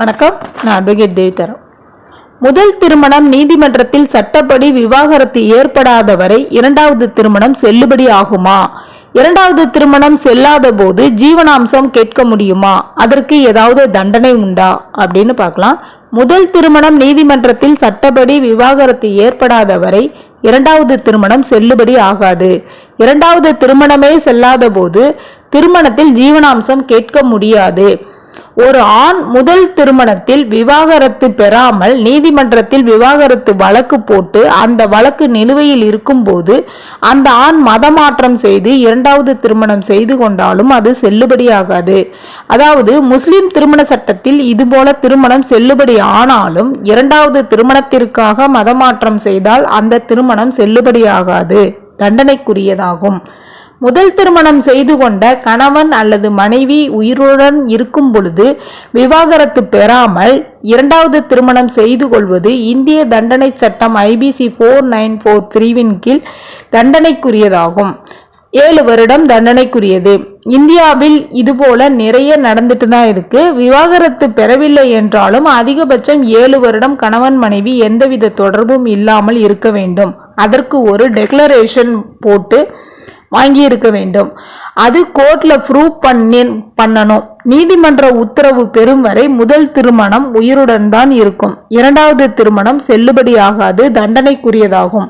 வணக்கம் நான் அட்வொகேட் தேவிதரம் முதல் திருமணம் நீதிமன்றத்தில் சட்டப்படி விவாகரத்து ஏற்படாத வரை இரண்டாவது திருமணம் செல்லுபடி ஆகுமா? இரண்டாவது திருமணம் செல்லாத போது ஜீவனாம்சம் கேட்க முடியுமா? அதற்கு ஏதாவது தண்டனை உண்டா? அப்படின்னு பார்க்கலாம். முதல் திருமணம் நீதிமன்றத்தில் சட்டப்படி விவாகரத்து ஏற்படாத வரை இரண்டாவது திருமணம் செல்லுபடி ஆகாது. இரண்டாவது திருமணமே செல்லாத போது திருமணத்தில் ஜீவனாம்சம் கேட்க முடியாது. ஒரு ஆண் முதல் திருமணத்தில் விவாகரத்து பெறாமல் நீதிமன்றத்தில் விவாகரத்து வழக்கு போட்டு அந்த வழக்கு நிலுவையில் இருக்கும்போது அந்த ஆண் மதமாற்றம் செய்து இரண்டாவது திருமணம் செய்து கொண்டாலும் அது செல்லுபடியாகாது. அதாவது முஸ்லிம் திருமண சட்டத்தில் இதுபோல திருமணம் செல்லுபடி ஆனாலும் இரண்டாவது திருமணத்திற்காக மதமாற்றம் செய்தால் அந்த திருமணம் செல்லுபடியாகாது. தண்டனைக்குரியதாகும். முதல் திருமணம் செய்து கொண்ட கணவன் அல்லது மனைவி உயிருடன் இருக்கும் பொழுது விவாகரத்து பெறாமல் இரண்டாவது திருமணம் செய்து கொள்வது இந்திய தண்டனை சட்டம் ஐபிசி ஃபோர் நைன் ஃபோர் பிரிவின் கீழ் தண்டனைக்குரியதாகும். ஏழு வருடம் தண்டனைக்குரியது. இந்தியாவில் இதுபோல நிறைய நடந்துட்டு தான் இருக்கு. விவாகரத்து பெறவில்லை என்றாலும் அதிகபட்சம் ஏழு வருடம் கணவன் மனைவி எந்தவித தொடர்பும் இல்லாமல் இருக்க வேண்டும். அதற்கு ஒரு டெக்ளரேஷன் போட்டு வாங்கி இருக்க வேண்டும். அது கோர்ட்ல ப்ரூவ் பண்ணி பண்ணணும். நீதிமன்ற உத்தரவு பெறும் வரை முதல் திருமணம் உயிருடன் தான் இருக்கும். இரண்டாவது திருமணம் செல்லுபடியாகாது தண்டனைக்குரியதாகும்.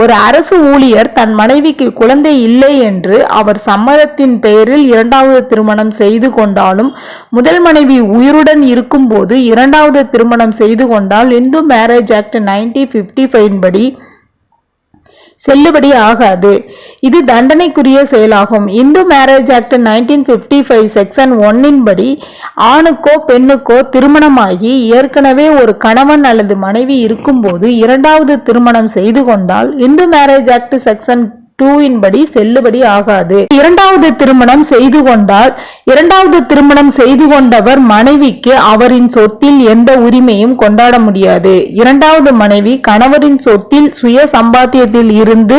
ஒரு அரசு ஊழியர் தன் மனைவிக்கு குழந்தை இல்லை என்று அவர் சம்மதத்தின் பெயரில் இரண்டாவது திருமணம் செய்து கொண்டாலும் முதல் மனைவி உயிருடன் இருக்கும்போது இரண்டாவது திருமணம் செய்து கொண்டால் Hindu marriage act nineteen fifty five படி செல்லுபடி ஆகாது. இது தண்டனைக்குரிய செயலாகும். Hindu marriage act nineteen fifty five section ஒன்னின் படி ஆணுக்கோ பெண்ணுக்கோ திருமணமாகி ஏற்கனவே ஒரு கணவன் அல்லது மனைவி இருக்கும்போது இரண்டாவது திருமணம் செய்து கொண்டால் இந்து மேரேஜ் ஆக்ட் செக்ஷன் டூவின் படி செல்லுபடி ஆகாது. இரண்டாவது திருமணம் செய்து கொண்டால் இரண்டாவது திருமணம் செய்து கொண்டவர் மனைவிக்கு அவரின் சொத்தில் எந்த உரிமையும் கொண்டாட முடியாது. இரண்டாவது மனைவி கணவரின் சொத்தில் சுய சம்பாத்தியத்தில் இருந்து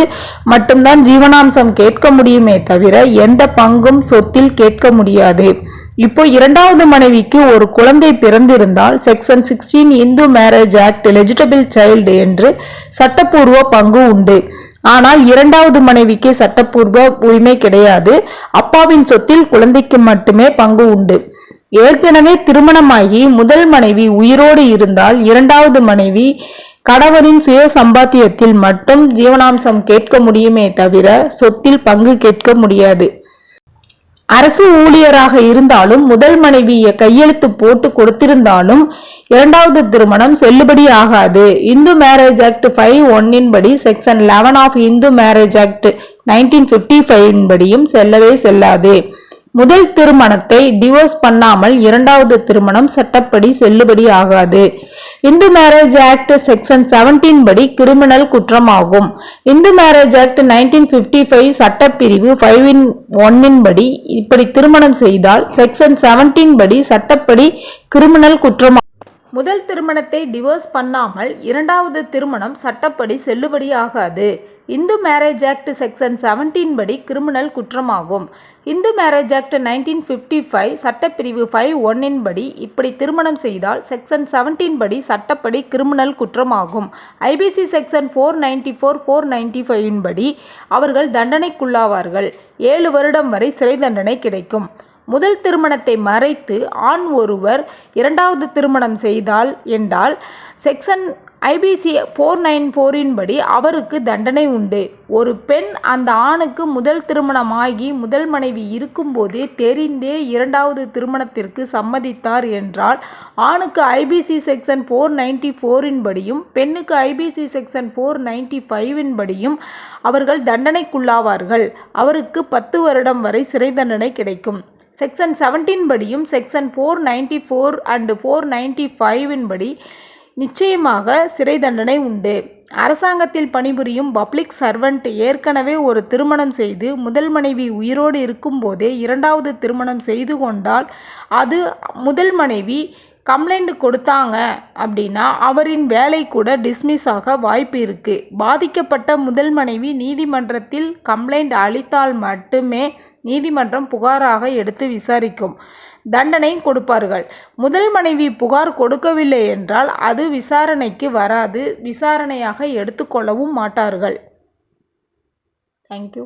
மட்டும்தான் ஜீவனாம்சம் கேட்க முடியுமே தவிர எந்த பங்கும் சொத்தில் கேட்க முடியாது. இப்போ இரண்டாவது மனைவிக்கு ஒரு குழந்தை பிறந்திருந்தால் section sixteen Hindu marriage act legitimate child என்று சட்டப்பூர்வ பங்கு உண்டு. ஆனால் இரண்டாவது மனைவிக்கு சட்டப்பூர்வ உரிமை கிடையாது. அப்பாவின் சொத்தில் குழந்தைக்கு மட்டுமே பங்கு உண்டு. ஏற்கனவே திருமணமாகி முதல் மனைவி உயிரோடு இருந்தால் இரண்டாவது மனைவி கணவரின் சுய சம்பாத்தியத்தில் மட்டும் ஜீவனாம்சம் கேட்க முடியுமே தவிர சொத்தில் பங்கு கேட்க முடியாது. அரசு ஊழியராக இருந்தாலும் முதல் மனைவியை கையெழுத்து போட்டு கொடுத்திருந்தாலும் இரண்டாவது திருமணம் செல்லுபடி ஆகாது. இந்து மேரேஜ் ஆக்ட் ஃபைவ் ஒன்னின் படி section eleven of Hindu marriage act nineteen fifty five படியும் செல்லவே செல்லாது. முதல் திருமணத்தை டிவோர்ஸ் பண்ணாமல் இரண்டாவது திருமணம் சட்டப்படி செல்லுபடி ஆகாது. Hindu marriage act section seventeen படி கிரிமினல் குற்றமாகும். Hindu marriage act nineteen fifty five சட்டப்பிரிவு ஃபைவ் இன் ஒன்னின் படி இப்படி திருமணம் செய்தால் செக்ஷன் செவன்டீன் படி சட்டப்படி கிரிமினல் குற்றமாகும் முதல் திருமணத்தை டிவோர்ஸ் பண்ணாமல் இரண்டாவது திருமணம் சட்டப்படி செல்லுபடி ஆகாது. Hindu marriage act section seventeen படி கிரிமினல் குற்றமாகும். Hindu marriage act nineteen fifty five சட்டப்பிரிவு ஃபைவ் ஒன்னின் படி இப்படி திருமணம் செய்தால் செக்ஷன் செவன்டீன் படி சட்டப்படி கிரிமினல் குற்றமாகும். IPC section four ninety four four ninety ஃபைவின் படி அவர்கள் தண்டனைக்குள்ளாவார்கள். ஏழு வருடம் வரை சிறை தண்டனை கிடைக்கும். முதல் திருமணத்தை மறைத்து ஆண் ஒருவர் இரண்டாவது திருமணம் செய்தால் என்றால் செக்ஷன் ஐபிசி ஃபோர் நைன் ஃபோரின் படி அவருக்கு தண்டனை உண்டு. ஒரு பெண் அந்த ஆணுக்கு முதல் திருமணமாகி முதல் மனைவி இருக்கும்போதே தெரிந்தே இரண்டாவது திருமணத்திற்கு சம்மதித்தார் என்றால் ஆணுக்கு ஐபிசி செக்ஷன் ஃபோர் நைன்டி ஃபோரின் படியும் பெண்ணுக்கு ஐபிசி செக்ஷன் ஃபோர் நைன்டி ஃபைவின் படியும் அவர்கள் தண்டனைக்குள்ளாவார்கள். அவருக்கு பத்து வருடம் வரை சிறை தண்டனை கிடைக்கும். செக்ஷன் செவன்டீன் படியும் section four ninety four and four ninety ஃபைவின் படி நிச்சயமாக சிறை தண்டனை உண்டு. அரசாங்கத்தில் பணிபுரியும் பப்ளிக் சர்வெண்ட் ஏற்கனவே ஒரு திருமணம் செய்து முதல் மனைவி உயிரோடு இருக்கும்போதே இரண்டாவது திருமணம் செய்து கொண்டால் அது முதல் மனைவி கம்ப்ளைண்ட் கொடுத்தாங்க அப்படின்னா அவரின் வேலை கூட டிஸ்மிஸ் ஆக வாய்ப்பு இருக்குது பாதிக்கப்பட்ட முதல் மனைவி நீதிமன்றத்தில் கம்ப்ளைண்ட் அளித்தால் மட்டுமே நீதிமன்றம் புகாராக எடுத்து விசாரிக்கும். தண்டனையும் கொடுப்பார்கள். முதல் மனைவி புகார் கொடுக்கவில்லை என்றால் அது விசாரணைக்கு வராது. விசாரணையாக எடுத்துக்கொள்ளவும் மாட்டார்கள். தேங்க்யூ